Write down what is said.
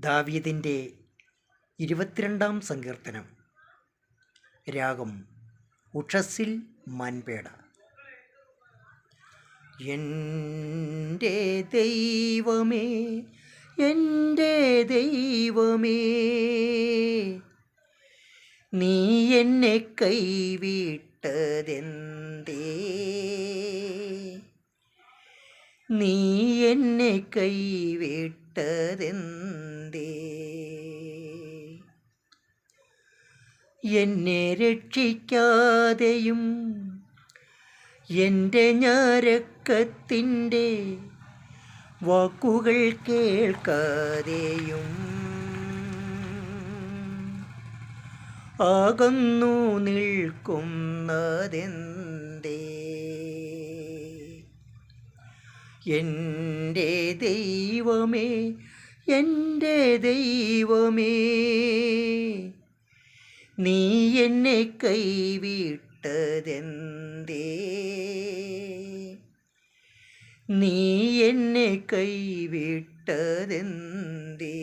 ദാവീദിന്റെ ഇരുപത്തിരണ്ടാം സങ്കീർത്തനം. രാഗം ഉഷസ്സിൽ മൻപേട. എന്റെ ദൈവമേ എന്റെ ദൈവമേ നീ എന്നെ കൈവിട്ടതെന്തേ? നീ എന്നെ കൈവിട്ടതെന്തേ? എന്നെ രക്ഷിക്കാതെയും എന്റെ ഞരക്കത്തിന്റെ വാക്കുകൾ കേൾക്കാതെയും ആകുന്നു നിൽക്കുന്നതെന്തേ? എന്റെ ദൈവമേ എന്റെ ദൈവമേ. നീ എന്നെ കൈവിട്ടതെന്തേ? നീ എന്നെ കൈവിട്ടതെന്തേ?